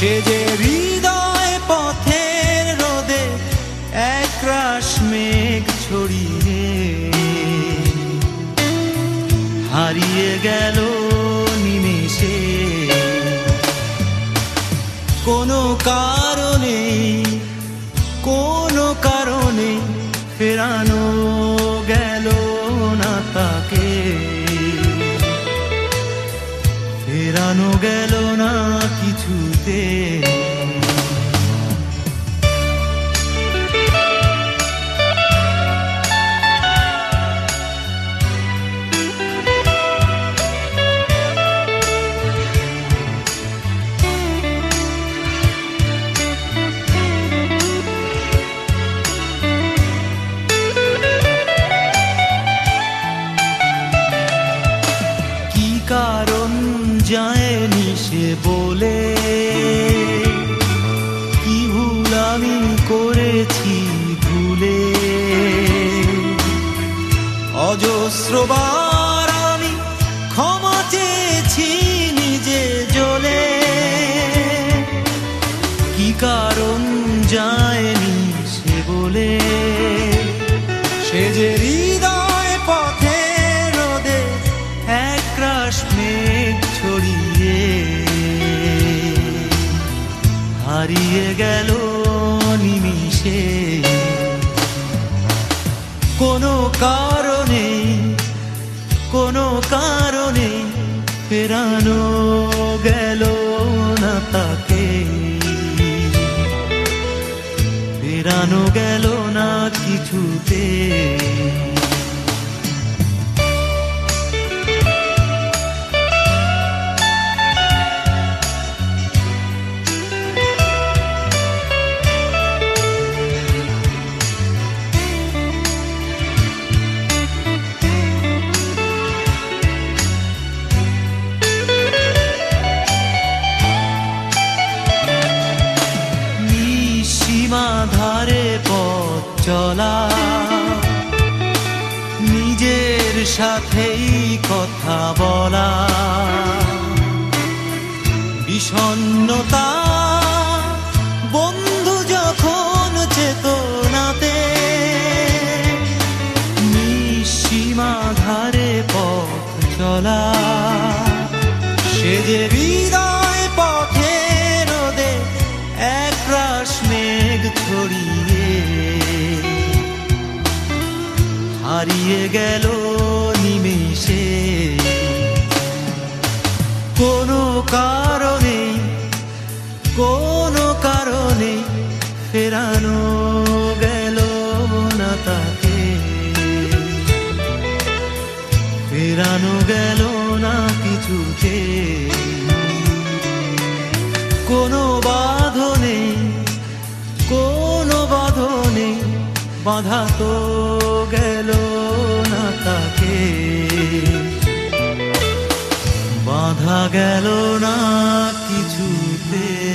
সে যে হৃদয় পথের রোদে এক রাশ মেঘ ছড়িয়ে হারিয়ে গেল নিমেষে। কোনো কারণে কোনো কারণে ফেরানো গেল না তাকে। ফেরানো গেল না কিছুতে কি বলে, কি ভুল আমি করেছি ভুলে? অজস্রবার আমি ক্ষমা চেয়েছি নিজে জ্বলে কি কারণ যায়নি সে বলে? সে যে হারিয়ে গেল নিমিষে। কোনো কারণে কোনো কারণে ফেরানো গেল না তাকে। ফেরানো গেল না কিছুতে। সাথেই কথা বলা। বিষণ্ণতা বন্ধু যখন চেতনাতে নিঃসীমা ধারে পথ চলা। সে যে হৃদয় পথে রোদে এক রাশ মেঘ ছড়িয়ে, হারিয়ে গেল নিমেষে। কোনো কারণে কোনো কারণে ফেরানো গেল না তাকে। ফেরানো গেল না কিছুতে। কোনো বাঁধনে কোনো বাঁধনে বাধা তো গেল বাধা গেল না কিছুতে।